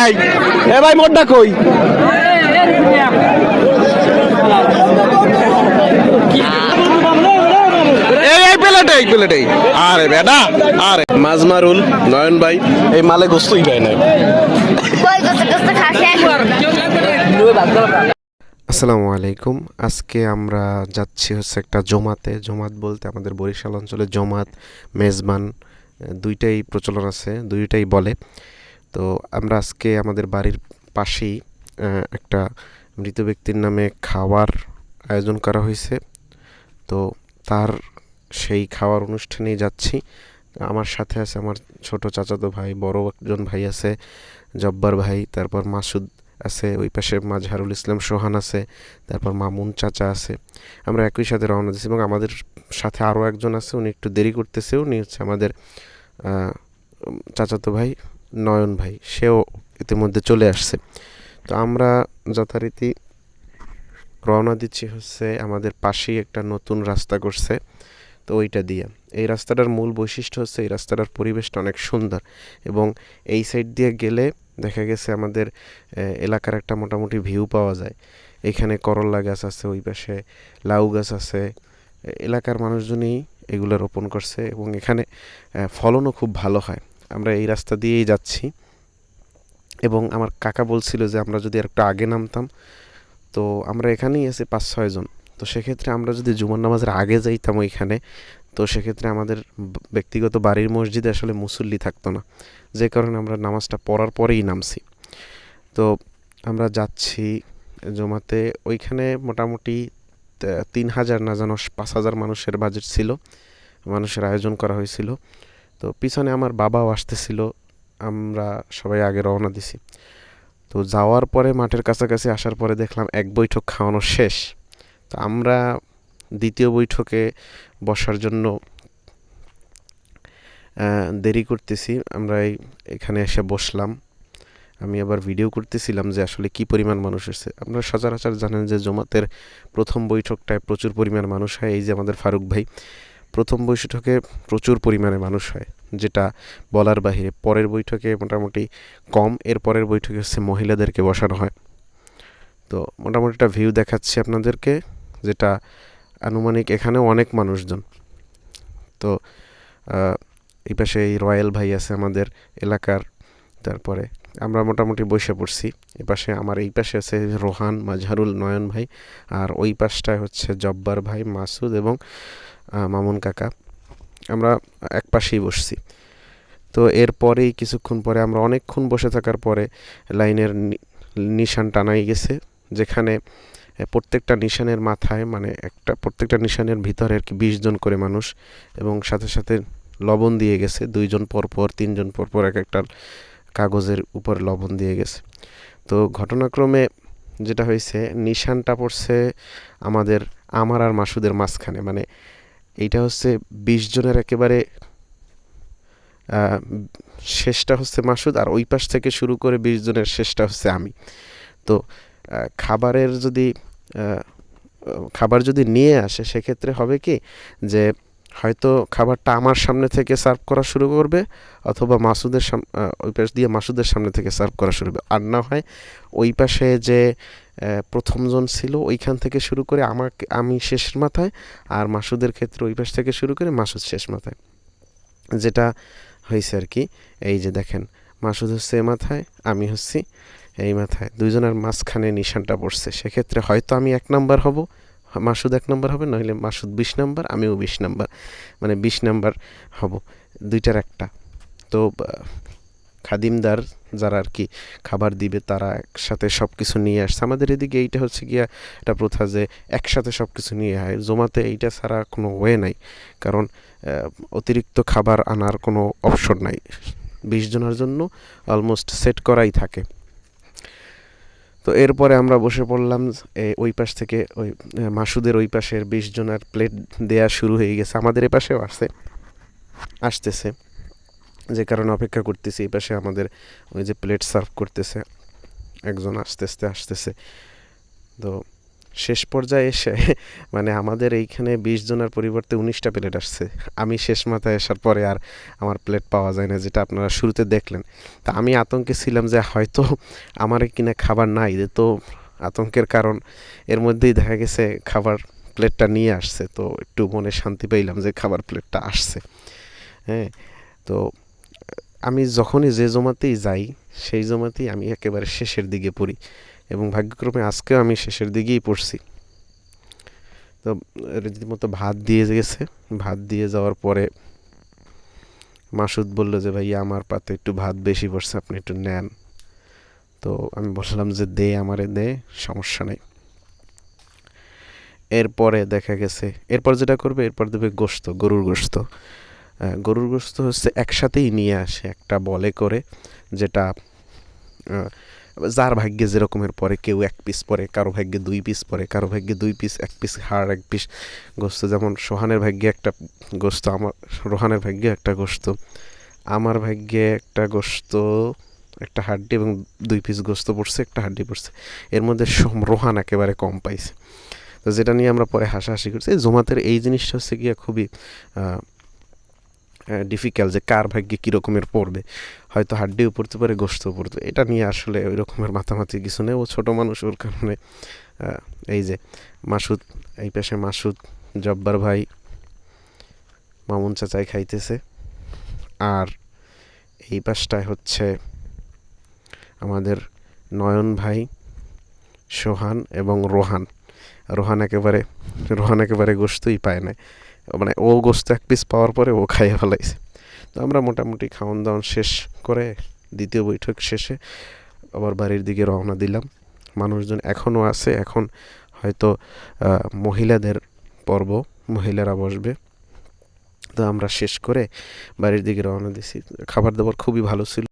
এই এ ভাই মোটটা কই? এই এই প্লেটে এই আরে বেটা আরে। মাজমারুল নয়ন ভাই। এই মালে গোস্তই পায় না। আসসালামু আলাইকুম। আজকে আমরা যাচ্ছি হচ্ছে একটা জমাতে। জমাত বলতে আমাদের বরিশাল অঞ্চলে জমাত মেজবান দুইটাই প্রচলন আছে দুইটাই বলে। তো আমরা আজকে আমাদের বাড়ির পাশেই একটা মৃত ব্যক্তির নামে খাওয়ার আয়োজন করা হয়েছে। তো তার সেই খাওয়ার অনুষ্ঠানেই যাচ্ছি। আমার সাথে আছে আমার ছোট চাচাতো ভাই, বড় একজন ভাই আছে, জব্বার ভাই, তারপর মাসুদ আছে, ওই পাশে মাঝহারুল ইসলাম সোহান আছে, তারপর মামুন চাচা আছে। আমরা একই সাথে রওনা দিচ্ছি এবং আমাদের সাথে আরও একজন আছে, উনি একটু দেরি করতেছে, উনি হচ্ছে আমাদের চাচাতো ভাই। নয়ন ভাই, সেও ইতিমধ্যে চলে আসছে। তো আমরা যথারীতি রওনা দিচ্ছি হচ্ছে আমাদের পাশেই একটা নতুন রাস্তা করছে তো ওইটা দিয়ে। এই রাস্তাটার মূল বৈশিষ্ট্য হচ্ছে এই রাস্তাটার পরিবেশটা অনেক সুন্দর এবং এই সাইড দিয়ে গেলে দেখা গেছে আমাদের এলাকার একটা মোটামুটি ভিউ পাওয়া যায়। এখানে করল্লা গাছ আছে, ওই পাশে লাউ গাছ আছে। এলাকার মানুষজনই এগুলো রোপণ করছে এবং এখানে ফলনও খুব ভালো হয়। আমরা এই রাস্তা দিয়েই যাচ্ছি। এবং আমার কাকা বলছিল যে, আমরা যদি একটু আগে নামতাম। তো আমরা এখানেই আছি পাঁচ ছয়জন তো সেক্ষেত্রে আমরা যদি জুমার নামাজের আগে যাইতাম ওইখানে, তো সেক্ষেত্রে আমাদের ব্যক্তিগত বাড়ির মসজিদে আসলে মুসল্লি থাকতো না। যে কারণে আমরা নামাজটা পড়ার পরেই নামছি। তো আমরা যাচ্ছি জমাতে। ওইখানে মোটামুটি তিন হাজার না যেন পাঁচ হাজার মানুষের বাজেট ছিল। মানুষের আয়োজন করা হয়েছিল। তো পিছনে আমার বাবাও আসতেছিল, আমরা সবাই আগে রওনা দিছি। তো যাওয়ার পরে মাঠের কাছাকাছি আসার পরে দেখলাম এক বৈঠক খাওয়ানো শেষ। তো আমরা দ্বিতীয় বৈঠকে বসার জন্য দেরি করতেছি। আমরা এই, এখানে এসে বসলাম। আমি আবার ভিডিও করতেছিলাম যে আসলে কি পরিমাণ মানুষ এসেছে। আপনারা সচরাচর জানেন যে জমাতের প্রথম বৈঠকটায় প্রচুর পরিমাণ মানুষ হয়। এই যে আমাদের ফারুক ভাই প্রথম বৈঠকে প্রচুর পরিমাণে মানুষ হয়, যেটা বলার বাহিরে। পরের বৈঠকে মোটামুটি কম, এর পরের বৈঠকে হচ্ছে মহিলাদেরকে বসানো হয়। তো মোটামুটি একটা ভিউ দেখাচ্ছি আপনাদেরকে, যেটা আনুমানিক এখানেও অনেক মানুষজন। তো এই পাশে এই রয়্যাল ভাই আছে আমাদের এলাকার, তারপরে আমরা মোটামুটি বসে পড়ছি। এ পাশে আমার এই পাশে আছে রোহান, মাজহারুল, নয়ন ভাই, আর ওই পাশটায় হচ্ছে জব্বার ভাই, মাসুদ এবং মামুন কাকা। আমরা এক পাশেই বসছি। তো এরপরেই কিছুক্ষণ পরে আমরা অনেকক্ষণ বসে থাকার পরে লাইনের নিশান টানাই গেছে, যেখানে প্রত্যেকটা নিশানের মাথায় মানে একটা, প্রত্যেকটা নিশানের ভিতরে আর কি বিশ জন করে মানুষ এবং সাথে সাথে লবণ দিয়ে গেছে। দুইজন পর পর তিনজন পর পর এক একটা কাগজের উপর লবণ দিয়ে গেছে। তো ঘটনাক্রমে যেটা হয়েছে, নিশানটা পড়ছে আমাদের আমার আর মাসুদের মাঝখানে। মানে এইটা হচ্ছে বিশ জনের একেবারে শেষটা হচ্ছে মাসুদ আর ওই পাশ থেকে শুরু করে বিশ জনের শেষটা হচ্ছে আমি। তো খাবারের যদি খাবার যদি নিয়ে আসে, সেক্ষেত্রে হবে কি যে হয়তো খাবারটা আমার সামনে থেকে সার্ভ করা শুরু করবে অথবা মাসুদের সাম ওই পাশ দিয়ে মাসুদের সামনে থেকে সার্ভ করা শুরু করবে। আর না হয় ওই পাশে যে প্রথমজন ছিল ওইখান থেকে শুরু করে আমাকে, আমি শেষ মাথায় আর মাসুদের ক্ষেত্রে ওই পাশ থেকে শুরু করে মাসুদ শেষ মাথায়। যেটা হয়েছে আর কি, এই যে দেখেন, মাসুদ হচ্ছে এ মাথায়, আমি হচ্ছি এই মাথায়। দুইজনের মাঝখানে নিশানটা পড়ছে। সেক্ষেত্রে হয়তো আমি এক নাম্বার হব মাসুদ এক নম্বর হবে, নইলে মাসুদ বিশ নাম্বার, আমিও বিশ নাম্বার। মানে বিশ নাম্বার হব। দুইটার একটা। তো খাদিমদার যারা আর কি খাবার দিবে, তারা একসাথে সব কিছু নিয়ে আসছে। আমাদের এদিকে এইটা হচ্ছে গিয়া একটা প্রথা যে, একসাথে সব কিছু নিয়ে হয় জমাতে এইটা ছাড়া কোনো ওয়ে নাই। কারণ অতিরিক্ত খাবার আনার কোনো অপশন নাই। বিশ জনের জন্য অলমোস্ট সেট করাই থাকে। তো এরপরে আমরা বসে পড়লাম ওই পাশ থেকে ওই মাসুদের ওই পাশের বিশ জনের প্লেট দেয়া শুরু হয়ে গেছে। আমাদের এ পাশেও আসছে, আসতেছে। যে কারণে অপেক্ষা করতেছি, এই পাশে আমাদের ওই যে প্লেট সার্ভ করতেছে। একজন আস্তে আস্তে, আসতেছে। তো শেষ পর্যায়ে এসে মানে আমাদের এইখানে বিশ জনের পরিবর্তে উনিশটা প্লেট আসছে। আমি শেষ মাথায় আসার পরে আর আমার প্লেট পাওয়া যায় না, যেটা আপনারা শুরুতে দেখলেন। তা আমি আতঙ্কে ছিলাম যে হয়তো আমার কিনা খাবার নাই তো আতঙ্কের কারণ। এর মধ্যেই দেখা গেছে খাবার প্লেটটা নিয়ে আসছে, তো একটু মনে শান্তি পাইলাম যে খাবার প্লেটটা আসছে। হ্যাঁ তো আমি যখনই যে জমাতেই যাই, সেই জমাতেই আমি একেবারে শেষের দিকে পড়ি এবং ভাগ্যক্রমে আজকেও আমি শেষের দিকেই পড়ছি। তো রীতিমতো ভাত দিয়ে গেছে। ভাত দিয়ে যাওয়ার পরে মাসুদ বলল যে, ভাইয়া, আমার পাতে একটু ভাত বেশি পড়ছে, আপনি একটু নেন। তো আমি বললাম যে, দে, আমারে দে, সমস্যা নেই। এরপরে দেখা গেছে, এরপর যেটা করবে, এরপর দেবে গোস্ত গরুর গোস্ত গরুর গোস্ত হচ্ছে একসাথেই নিয়ে আসে একটা বলে করে, যেটা যার ভাগ্যে যেরকমের পরে, কেউ এক পিস পরে, কারও ভাগ্যে দুই পিস পরে, কারও ভাগ্যে দুই পিস এক পিস হাড়, এক পিস গোস্ত। যেমন সোহানের ভাগ্যে একটা গোস্ত, আমার, রোহানের ভাগ্যে একটা গোস্ত, আমার ভাগ্যে একটা গোস্ত, একটা হাড্ডি এবং দুই পিস গোস্ত পড়ছে, একটা হাড্ডি পড়ছে। এর মধ্যে রোহান একেবারে কম পাইছে। তো যেটা নিয়ে আমরা পরে হাসাহাসি করছি জমাতের এই জিনিসটা হচ্ছে গিয়ে খুবই ডিফিকাল্ট যে কার ভাগ্যে কী রকমের পড়বে। হয়তো হাড্ডিও পড়তে পারে গোস্তও পড়তে। এটা নিয়ে আসলে ওই রকমের মাতামাতি কিছু নেই। ও ছোটো মানুষ, ওর কারণে এই যে মাসুদ, এই পাশে মাসুদ, জব্বার ভাই, মামুন চাচাই খাইতেছে। আর এই পাশটায় হচ্ছে আমাদের নয়ন ভাই, সোহান এবং রোহান। রোহান একেবারে রোহান একেবারে গোস্তই পায় না। মানে ও গোস্ত এক পিস পাওয়ার পরে ও খাইয়ে ফেলাইছে। তো আমরা মোটামুটি খাওয়ান দাওয়ান শেষ করে দ্বিতীয় বৈঠক শেষে আবার বাড়ির দিকে রওনা দিলাম। মানুষজন এখনও আছে, এখন হয়তো মহিলাদের পর্ব, মহিলারা বসবে। তো আমরা শেষ করে বাড়ির দিকে রওনা দিছি। খাবার দাবার খুবই ভালো ছিল।